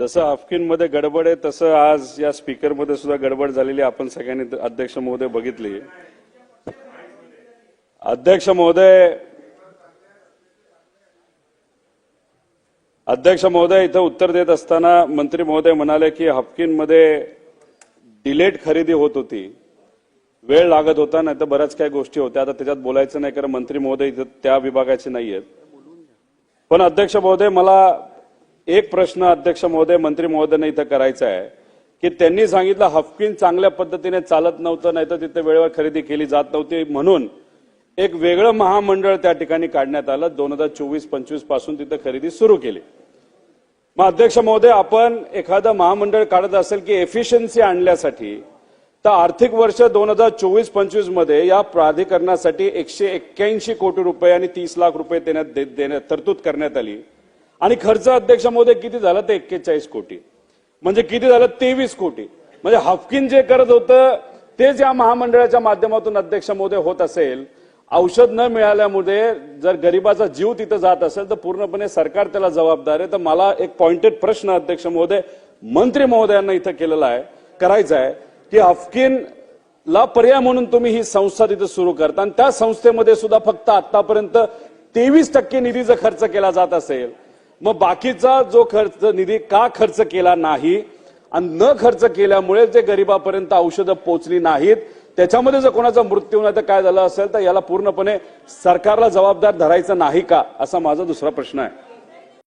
जसं हाफकिनमध्ये गडबड आहे तसं आज या स्पीकरमध्ये सुद्धा गडबड झालेली आपण सगळ्यांनी अध्यक्ष महोदय बघितली. अध्यक्ष महोदय अध्यक्ष महोदय इथं उत्तर देत असताना मंत्री महोदय म्हणाले की हाफकिनमध्ये डिलेट खरेदी होत होती. वेळ लागत होता नाही तर बऱ्याच काही गोष्टी होत्या. आता त्याच्यात बोलायचं नाही कारण मंत्री महोदय इथं त्या विभागाचे नाही आहेत पण अध्यक्ष महोदय मला एक प्रश्न अध्यक्ष महोदय मंत्री महोदयांना इथं करायचा आहे की त्यांनी सांगितलं हफकिन चांगल्या पद्धतीने चालत नव्हतं नाही तर तिथे वेळेवर खरेदी केली जात नव्हती म्हणून एक वेगळं महामंडळ त्या ठिकाणी काढण्यात आलं. दोन हजार चोवीस पंचवीसपासून तिथं खरेदी सुरू केली. मग अध्यक्ष महोदय आपण एखादं महामंडळ काढत असेल की एफिशियन्सी आणण्यासाठी तर आर्थिक वर्ष दोन हजार चोवीस पंचवीसमध्ये या प्राधिकरणासाठी एकशे एक्क्याऐंशी कोटी रुपये आणि तीस लाख रुपये देण्यात देण्यात तरतूद करण्यात आली. आणि खर्च अध्यक्ष महोदय किती झाला? ते एक्केचाळीस कोटी. म्हणजे किती झालं? तेवीस कोटी. म्हणजे हाफकिन जे करत होतं तेच या महामंडळाच्या माध्यमातून अध्यक्ष महोदय होत असेल. औषध न मिळाल्यामुळे जर गरिबाचा जीव तिथं जात असेल तर पूर्णपणे सरकार त्याला जबाबदार आहे. तर मला एक पॉइंटेड प्रश्न अध्यक्ष महोदय मंत्री महोदयांना इथं केलेला आहे करायचा आहे की हफकिन ला पर्याय म्हणून तुम्ही ही संस्था तिथे सुरू करता. आणि त्या संस्थेमध्ये सुद्धा फक्त आतापर्यंत तेवीस टक्के निधीचा खर्च केला जात असेल. मग बाकीचा जो खर्च निधी का खर्च केला नाही आणि न खर्च केल्यामुळे जे गरिबापर्यंत औषधं पोचली नाहीत त्याच्यामध्ये जर कोणाचा मृत्यू नाही तर काय झालं असेल तर याला पूर्णपणे सरकारला जबाबदार धरायचं नाही का? असा माझा दुसरा प्रश्न आहे.